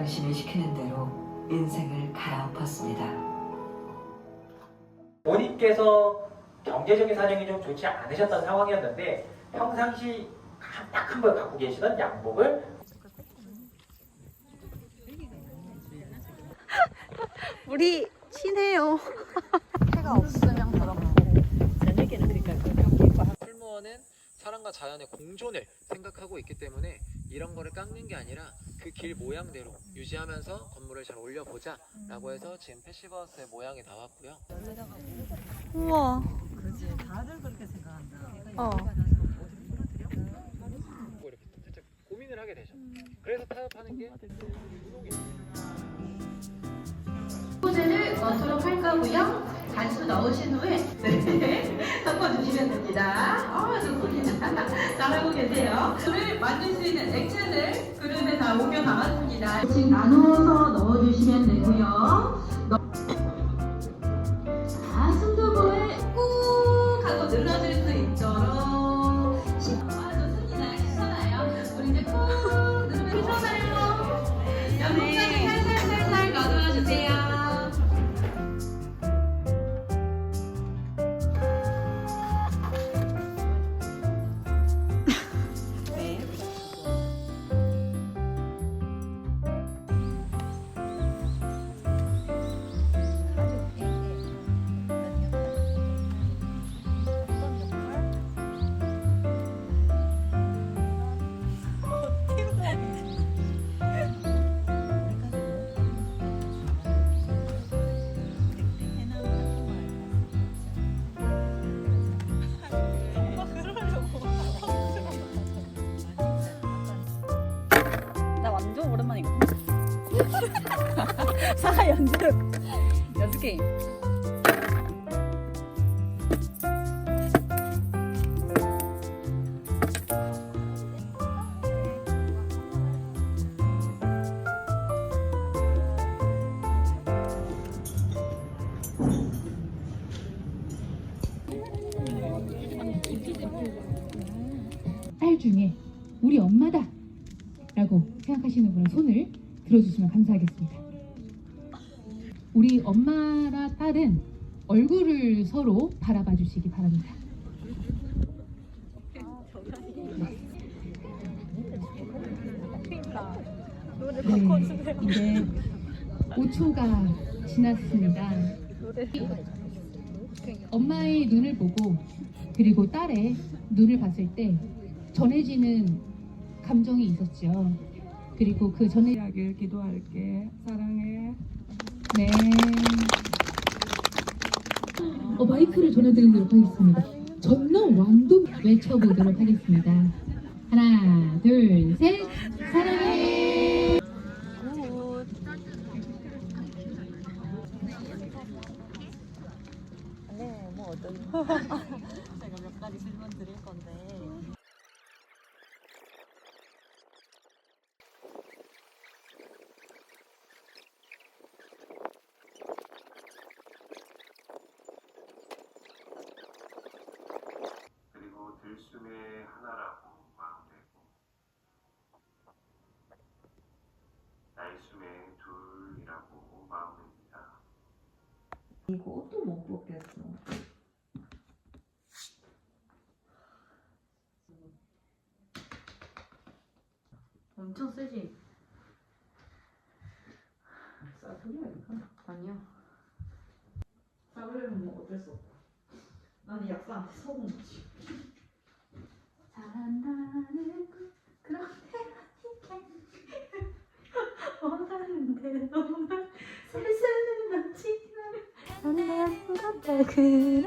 양심이 시키는 대로 인생을 갈아엎었습니다. 본인께서 경제적인 사정이 좀 좋지 않으셨던 상황이었는데 평상시 딱 한 번 갖고 계시던 양복을 우리 친해요. 해가 없으면 그렇고. 풀무원은 사람과 자연의 공존을 생각하고 있기 때문에 이런 거를 깎는 게 아니라 그 길 모양대로 유지하면서 건물을 잘 올려보자 라고 해서 지금 패시브하우스의 모양이 나왔고요 우와. 그렇지. 다들 그렇게 생각한다. 어. 뭐 이렇게 살짝 고민을 하게 되죠 그래서 타협하는 게 소재를 넣도록 할 거고요. 간수 넣으신 후에 네, 섞어주시면 됩니다. 아, 좋습니다. 잘하고 계세요. 물을 만들 수 있는 액체를 그릇에 다 옮겨 담았습니다. 지금 나누어서 사과 연습. 연습 게임. 딸 중에 우리 엄마다 라고 생각하시는 분은 손을 들어주시면 감사하겠습니다. 우리 엄마라 딸은 얼굴을 서로 바라봐 주시기 바랍니다. 네, 이제 5초가 지났습니다. 엄마의 눈을 보고 그리고 딸의 눈을 봤을 때 전해지는 감정이 있었죠. 그리고 그 전해 이야기를 기도할게. 사랑해. 네. 어, 마이크를 전해드리도록 하겠습니다. 전남 왕도 외쳐보도록 하겠습니다. 하나, 둘, 셋. 사랑해. 네, 뭐 어떤. 제가 몇 가지 질문 드릴 건데. 그리고 들숨의 하나라고 마음되고 날숨의 둘이라고 마음됩니다. 이거 또못 뽑겠어. 엄청 세지? 싸구려 이거. 아니요. 싸구려는 뭐 어쩔 수 없다. 나는 약간 소금 넣지. 잘한다는 것 그런데 이게 원하는데 너무 슬슬 넘치는 근데 그것도 그런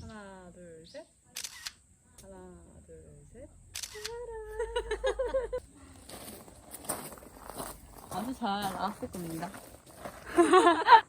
하나, 둘, 셋. 하나, 둘, 셋. 아주 잘 나왔을 겁니다.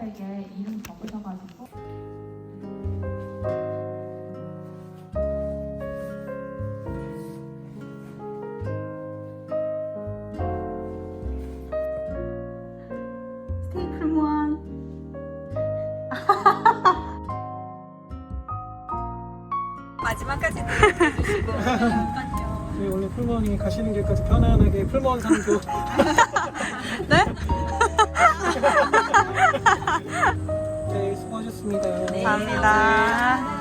지퍼백에 이름 적으셔가지고 스테이플 모안 마지막까지. 저희 오늘 풀무원이 가시는 길까지 편안하게 풀무원 상도 네? 네 수고하셨습니다 감사합니다.